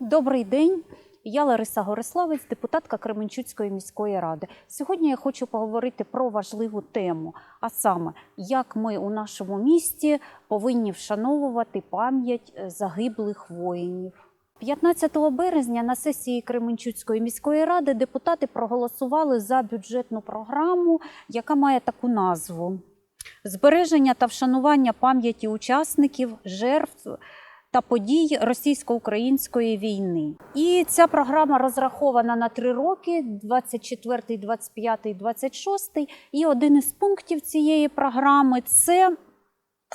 Добрий день. Я Лариса Гориславець, депутатка Кременчуцької міської ради. Сьогодні я хочу поговорити про важливу тему, а саме, як ми у нашому місті повинні вшановувати пам'ять е, загиблих воїнів. 15 березня на сесії Кременчуцької міської ради депутати проголосували за бюджетну програму, яка має таку назву: збереження та вшанування пам'яті учасників, жертв та подій російсько-української війни. І ця програма розрахована на три роки: 24, 25, 26. І один із пунктів цієї програми це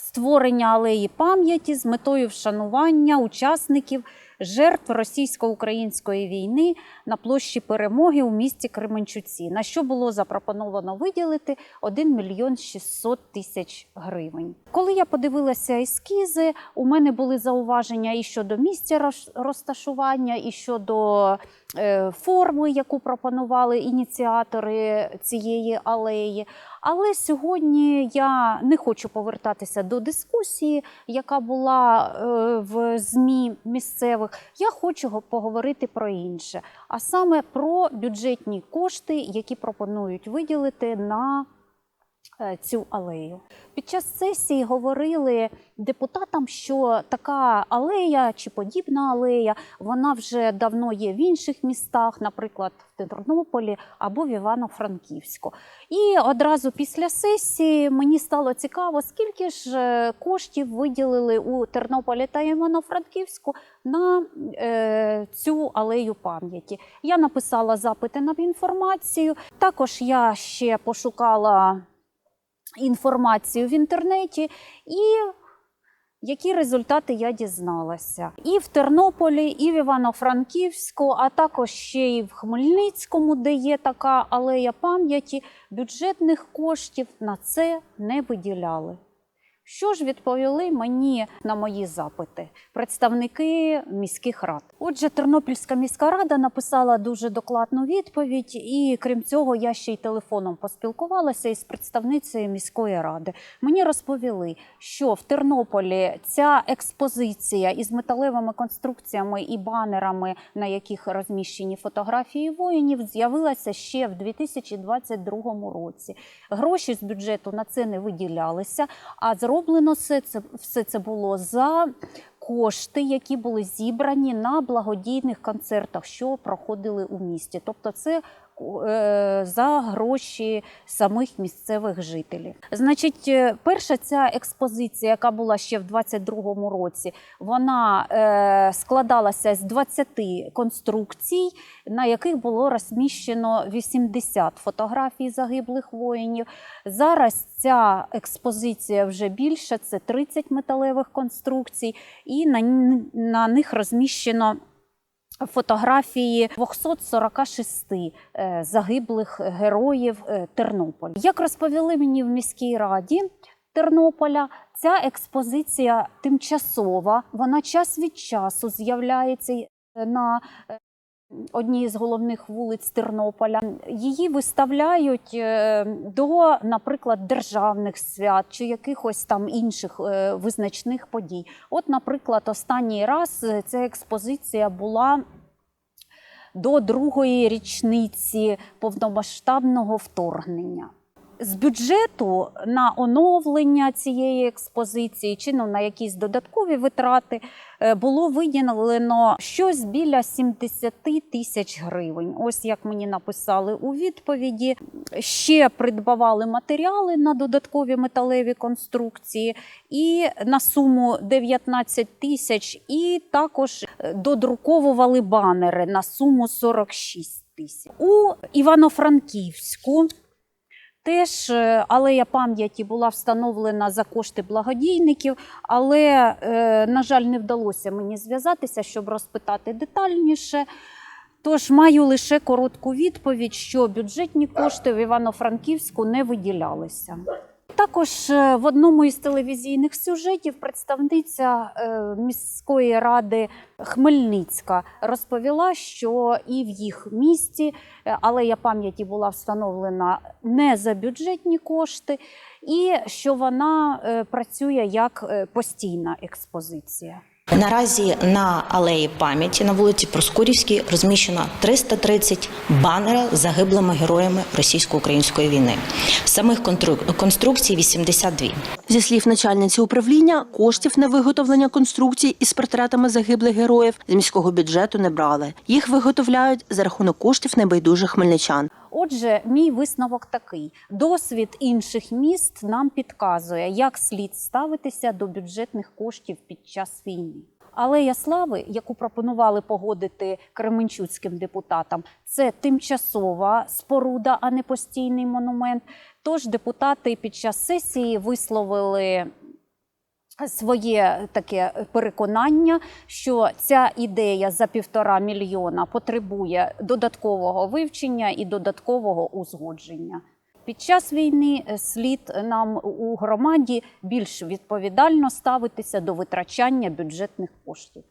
створення алеї пам'яті з метою вшанування учасників жертв російсько-української війни на площі перемоги у місті Кременчуці, на що було запропоновано виділити 1 мільйон 600 тисяч гривень. Коли я подивилася ескізи, у мене були зауваження і щодо місця роз- розташування, і щодо е, форми, яку пропонували ініціатори цієї алеї. Але сьогодні я не хочу повертатися до дискусії, яка була е, в ЗМІ місцевих. Я хочу поговорити про інше, а саме про бюджетні кошти, які пропонують виділити на цю алею. Під час сесії говорили депутатам, що така алея чи подібна алея вона вже давно є в інших містах, наприклад, в Тернополі або в Івано-Франківську. І одразу після сесії мені стало цікаво, скільки ж е, коштів виділили у Тернополі та Івано-Франківську на е, цю алею пам'яті. Я написала запити на інформацію. Також я ще пошукала інформацію в інтернеті і які результати я дізналася. І в Тернополі, і в Івано-Франківську, а також ще й в Хмельницькому, де є така алея пам'яті, бюджетних коштів на це не виділяли. Що ж відповіли мені на мої запити представники міських рад? Отже, Тернопільська міська рада написала дуже докладну відповідь, і крім цього, я ще й телефоном поспілкувалася із представницею міської ради. Мені розповіли, що в Тернополі ця експозиція із металевими конструкціями і банерами, на яких розміщені фотографії воїнів, з'явилася ще в 2022 році. Гроші з бюджету на це не виділялися, а зроблено все це, все це було за кошти, які були зібрані на благодійних концертах, що проходили у місті. Тобто, це за гроші самих місцевих жителів. Значить, е, перша ця експозиція, яка була ще в 22-му році, вона е, складалася з 20 конструкцій, на яких було розміщено 80 фотографій загиблих воїнів. Зараз ця експозиція вже більша, це 30 металевих конструкцій, і на них розміщено фотографії 246 е, загиблих героїв е, Тернополя. Як розповіли мені в міській раді Тернополя, ця експозиція тимчасова, вона час від часу з'являється е, на одній з головних вулиць Тернополя. Її виставляють е, до, наприклад, державних свят чи якихось там інших е, визначних подій. От, наприклад, останній раз е, ця експозиція була до другої річниці повномасштабного вторгнення. З бюджету на оновлення цієї експозиції чи ну, на якісь додаткові витрати е, було виділено щось біля 70 тисяч гривень. Ось як мені написали у відповіді. Ще придбавали матеріали на додаткові металеві конструкції і на суму 19 тисяч, і також е, додруковували банери на суму 46 тисяч. У Івано-Франківську Теж е, алея пам'яті була встановлена за кошти благодійників, але, е, на жаль, не вдалося мені зв'язатися, щоб розпитати детальніше. Тож маю лише коротку відповідь, що бюджетні кошти в Івано-Франківську не виділялися. Також е, в одному із телевізійних сюжетів представниця е, міської ради Хмельницька розповіла, що і в їх місті е, алея пам'яті була встановлена не за бюджетні кошти, і що вона працює як постійна експозиція. Наразі на алеї пам'яті на вулиці Проскурівській розміщено 330 банера з загиблими героями російсько-української війни. Самих конструкцій 82. Зі слів начальниці управління, коштів на виготовлення конструкцій із портретами загиблих героїв з міського бюджету не брали. Їх виготовляють за рахунок коштів небайдужих хмельничан. Отже, мій висновок такий: досвід інших міст нам підказує, як слід ставитися до бюджетних коштів під час війни. Алея слави, яку пропонували погодити кременчуцьким депутатам, це тимчасова споруда, а не постійний монумент. Тож депутати під час сесії висловили своє таке переконання, що ця ідея за півтора мільйона потребує додаткового вивчення і додаткового узгодження. Під час війни е, слід нам у громаді більш відповідально ставитися до витрачання бюджетних коштів.